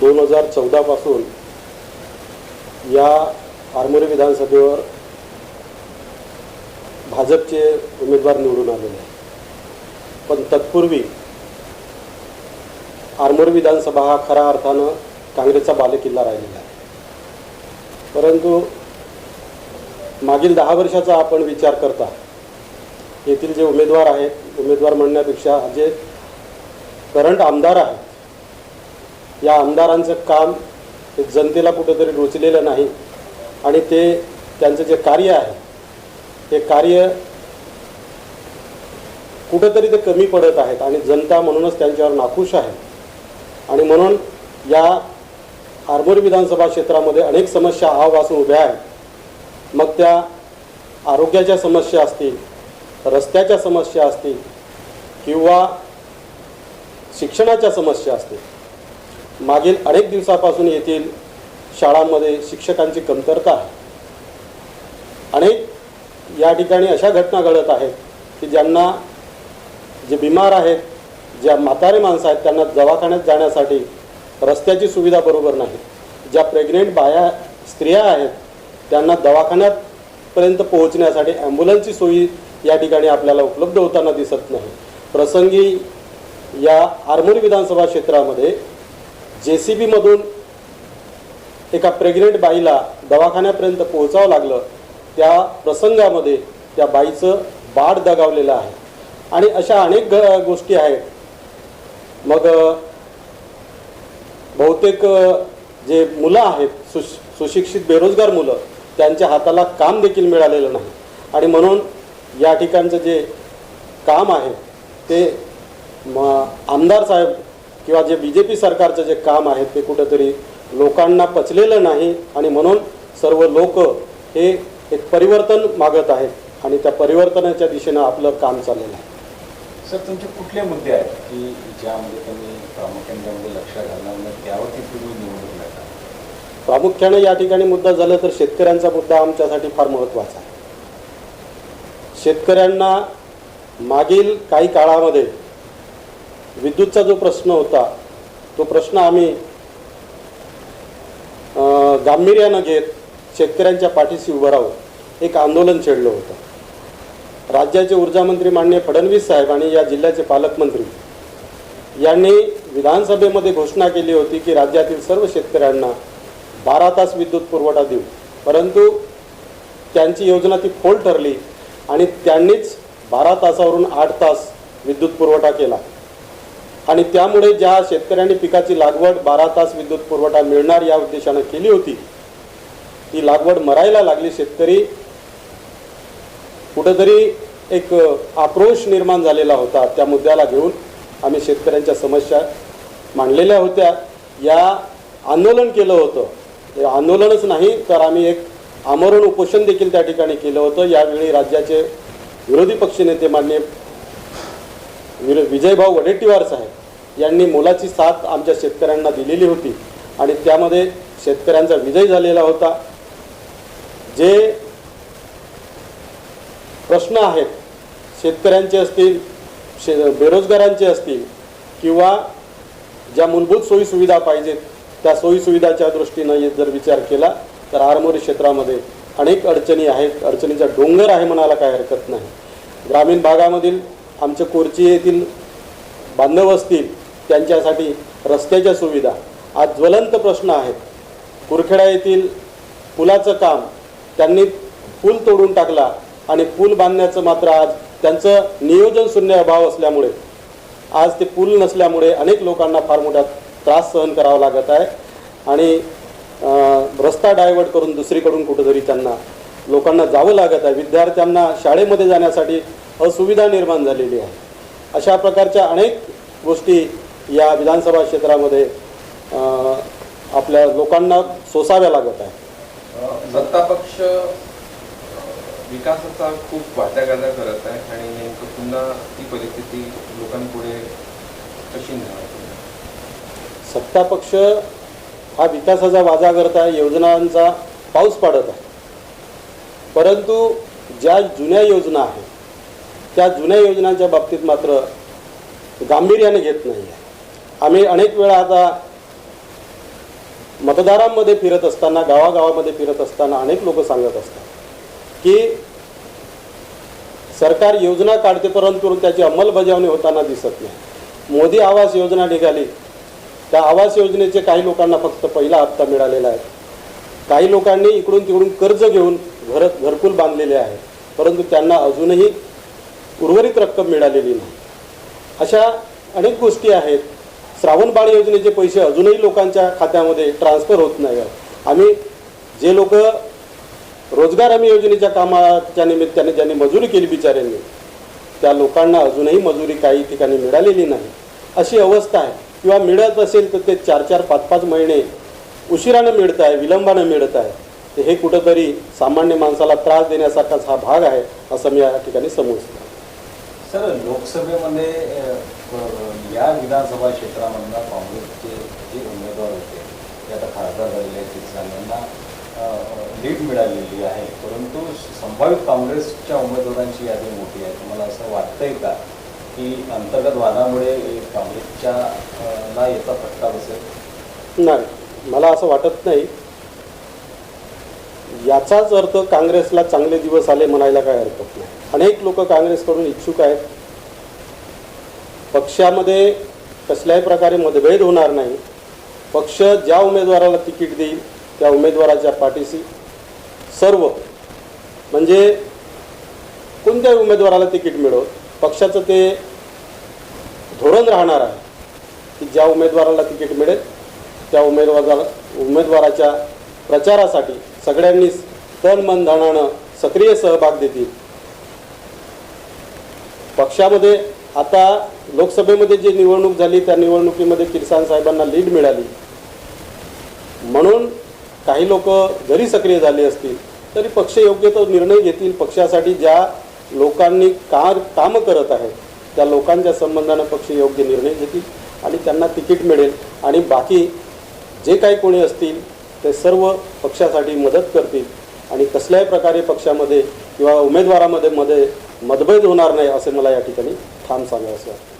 दोन हजार चौदापासून या आरमोरी विधानसभेवर भाजपचे उमेदवार निवडून आलेले आहेत. पण तत्पूर्वी आरमोरी विधानसभा हा खऱ्या अर्थानं काँग्रेसचा बालेकिल्ला राहिलेला आहे. परंतु मागील दहा वर्षाचा आपण विचार करता येथील जे उमेदवार आहेत उमेदवार म्हणण्यापेक्षा जे करंट आमदार आहेत या आमदारांचं काम हे जनतेला कुठंतरी रुचलेलं नाही. आणि ते त्यांचं जे कार्य आहे ते कार्य कुठंतरी ते कमी पडत आहेत आणि जनता म्हणूनच त्यांच्यावर नाखुश आहे. आणि म्हणून या आरमोरी विधानसभा क्षेत्रामध्ये अनेक समस्या आवासून उभ्या आहेत. मग त्या आरोग्याच्या समस्या असतील रस्त्याच्या समस्या असतील किंवा शिक्षणाच्या समस्या असतील मागील अनेक दिवसापासून येथील शाळांमध्ये शिक्षकांची कमतरता आहे. अनेक या ठिकाणी अशा घटना घडत आहेत की ज्यांना जे बिमार आहेत ज्या म्हातारे माणसं आहेत त्यांना दवाखान्यात जाण्यासाठी रस्त्याची सुविधा बरोबर नाही. ज्या प्रेग्नेंट बाया स्त्रिया आहेत त्यांना दवाखान्यापर्यंत पोहोचण्यासाठी ॲम्ब्युलन्सची सोयी या ठिकाणी आपल्याला उपलब्ध होताना दिसत नाही. प्रसंगी या आरमोरी विधानसभा क्षेत्रामध्ये जे सी बीमधून एका प्रेग्नेंट बाईला दवाखान्यापर्यंत पोहोचावं लागलं त्या प्रसंगामध्ये त्या बाईचं बाळ दगावलेलं आहे. आणि अशा अनेक ग गोष्टी आहेत. मग बहुतेक जे मुलं आहेत सुश सुशिक्षित बेरोजगार मुलं त्यांच्या हाताला काम देखील मिळालेलं नाही. आणि म्हणून या ठिकाणचं जे काम आहे ते म आमदार साहेब किंवा जे बी जे पी सरकारचं जे काम आहे ते कुठंतरी लोकांना पचलेलं नाही आणि म्हणून सर्व लोक हे एक परिवर्तन मागत आहेत आणि त्या परिवर्तनाच्या दिशेनं आपलं काम चाललेलं आहे. सर तुमचे कुठले मुद्दे आहेत की ज्यामध्ये तुम्ही प्रामुख्याने लक्ष घालणार नाही? त्यावरती तुम्ही लढता प्रामुख्याने या ठिकाणी मुद्दा झाला तर शेतकऱ्यांचा मुद्दा आमच्यासाठी फार महत्त्वाचा आहे. शेतकऱ्यांना मागील काही काळामध्ये विद्युतचा जो प्रश्न होता तो प्रश्न आम्ही गांभीर्यानं घेत शेतकऱ्यांच्या पाठीशी उभं राहून एक आंदोलन छेडलं होतं. राज्याचे ऊर्जामंत्री माननीय फडणवीस साहेब आणि या जिल्ह्याचे पालकमंत्री यांनी विधानसभेमध्ये घोषणा केली होती की राज्यातील सर्व शेतकऱ्यांना बारा तास विद्युत पुरवठा देऊ. परंतु त्यांची योजना ती फोल ठरली आणि त्यांनीच बारा तासावरून आठ तास विद्युत पुरवठा केला. आणि त्यामुळे ज्या शेतकऱ्यांनी पिकाची लागवड बारा तास विद्युत पुरवठा मिळणार या उद्देशानं केली होती ती लागवड मरायला लागली शेतकरी. कुठंतरी एक आक्रोश निर्माण झालेला होता त्या मुद्द्याला घेऊन. आम्ही शेतकऱ्यांच्या समस्या मांडलेल्या होत्या. या आंदोलन केलं होतं. हे आंदोलनच नाही तर आम्ही एक आमरण उपोषण देखील त्या ठिकाणी केलं होतं. यावेळी राज्याचे विरोधी पक्षनेते मान्य विजयभाऊ वडेट्टीवार साहेब यांनी मोलाची साथ आमच्या शेतकऱ्यांना दिलेली होती आणि त्यामध्ये शेतकऱ्यांचा विजय झालेला होता. जे प्रश्न आहेत शेतकऱ्यांचे असतील शे बेरोजगारांचे असतील किंवा ज्या मूलभूत सोयीसुविधा पाहिजेत त्या सोयीसुविधाच्या दृष्टीनं जर विचार केला तर आरमोरी क्षेत्रामध्ये अनेक अडचणी आहेत. अडचणीचा डोंगर आहे म्हणायला काय हरकत नाही. ग्रामीण भागामधील आमच्या कोरची येथील बांधव असतील त्यांच्यासाठी रस्त्याच्या सुविधा. आज ज्वलंत प्रश्न आहेत. कुरखेडा येथील पुलाचं काम त्यांनी पूल तोडून टाकला आणि पूल बांधण्याचं मात्र आज त्यांचं नियोजन शून्य अभाव असल्यामुळे आज ते पूल नसल्यामुळे अनेक लोकांना फार मोठा त्रास सहन करावा लागत आहे. आणि रस्ता डायव्हर्ट करून दुसरीकडून कुठंतरी त्यांना लोकांना जावं लागत आहे. विद्यार्थ्यांना शाळेमध्ये जाण्यासाठी असुविधा निर्माण झालेली आहे. अशा प्रकारच्या अनेक गोष्टी या विधानसभा क्षेत्रामध्ये आपल्या लोकांना सोसाव्या लागत आहे सत्ता पक्ष विकासाचा खूप वाटाघाटा करत आहे आणि नेमकं पुन्हा ती परिस्थिती लोकांपुढे कशी? सत्ता पक्ष हा विकासाचा वाजा करत आहे. योजनांचा पाऊस पाडत आहे. परंतु ज्या जुन्या योजना आहेत त्या जुन्या योजनांच्या बाबतीत मात्र गांभीर्याने घेत नाही आहे. आम्ही अनेक वेळा आता मतदारांमध्ये फिरत असताना गावागावामध्ये फिरत असताना अनेक लोक सांगत असतात की सरकार योजना काढते परंतु त्याची अंमलबजावणी होताना दिसत नाही. मोदी आवास योजना निघाली. त्या आवास योजनेचे काही लोकांना फक्त पहिला हप्ता मिळालेला आहे. काही लोकांनी इकडून तिकडून कर्ज घेऊन घर घरकुल बांधलेले आहे परंतु त्यांना अजूनही उर्वरित रक्कम मिळालेली नाही. अशा अनेक गोष्टी आहेत. श्रावणबाळ योजनेचे पैसे अजूनही लोकांच्या खात्यामध्ये ट्रान्सफर होत नाही आम्ही जे लोक रोजगार हमी योजनेच्या कामाच्या निमित्ताने ज्यांनी मजुरी केली बिचाऱ्यांनी त्या लोकांना अजूनही मजुरी काही ठिकाणी मिळालेली नाही. अशी अवस्था आहे. किंवा मिळत असेल तर ते चार चार पाच पाच महिने उशिरानं मिळत आहे विलंबानं मिळत आहे. तर हे कुठंतरी सामान्य माणसाला त्रास देण्यासारखाच हा भाग आहे असं मी या ठिकाणी समजतो सर लोकसभेमध्ये या विधानसभा क्षेत्रामधनं काँग्रेसचे जे उमेदवार होते ते आता खासदार झालेले आहेत जणांना लीड मिळालेली आहे. परंतु संभाव्य काँग्रेसच्या उमेदवारांची यादी मोठी आहे. तुम्हाला असं वाटतंय का की अंतर्गत वादामुळे काँग्रेसच्या ला याचा फटका बसेल? नाही मला असं वाटत नाही. याचाच अर्थ काँग्रेसला चांगले दिवस आले म्हणायला काय हरकत नाही. अनेक लोक काँग्रेसकडून इच्छुक आहेत. पक्षामध्ये कसल्याही प्रकारे मतभेद होणार नाही. पक्ष ज्या उमेदवाराला तिकीट देईल त्या उमेदवाराच्या पाठीशी सर्व म्हणजे कोणत्याही उमेदवाराला तिकीट मिळो पक्षाचं ते धोरण राहणार आहे की ज्या उमेदवाराला तिकीट मिळेल त्या उमेदवाराला उमेदवाराच्या प्रचारासाठी सगळ्यांनी तन मन धनानं सक्रिय सहभाग देतील. पक्षामध्ये आता लोकसभेमध्ये जी निवडणूक झाली त्या निवडणुकीमध्ये किरसान साहेबांना लीड मिळाली. म्हणून काही लोक जरी सक्रिय झाले असतील तरी पक्ष योग्य तो निर्णय घेतील. पक्षासाठी ज्या लोकांनी का कामं करत आहेत त्या लोकांच्या संबंधानं पक्ष योग्य निर्णय घेतील आणि त्यांना तिकीट मिळेल. आणि बाकी जे काही कोणी असतील ते सर्व पक्षासाठी मदत करतील. आणि कसल्याही प्रकारे पक्षामध्ये किंवा उमेदवारामध्ये मध्ये मतभेद होणार नाही असे मला या ठिकाणी ठाम सांगायचं वाटतं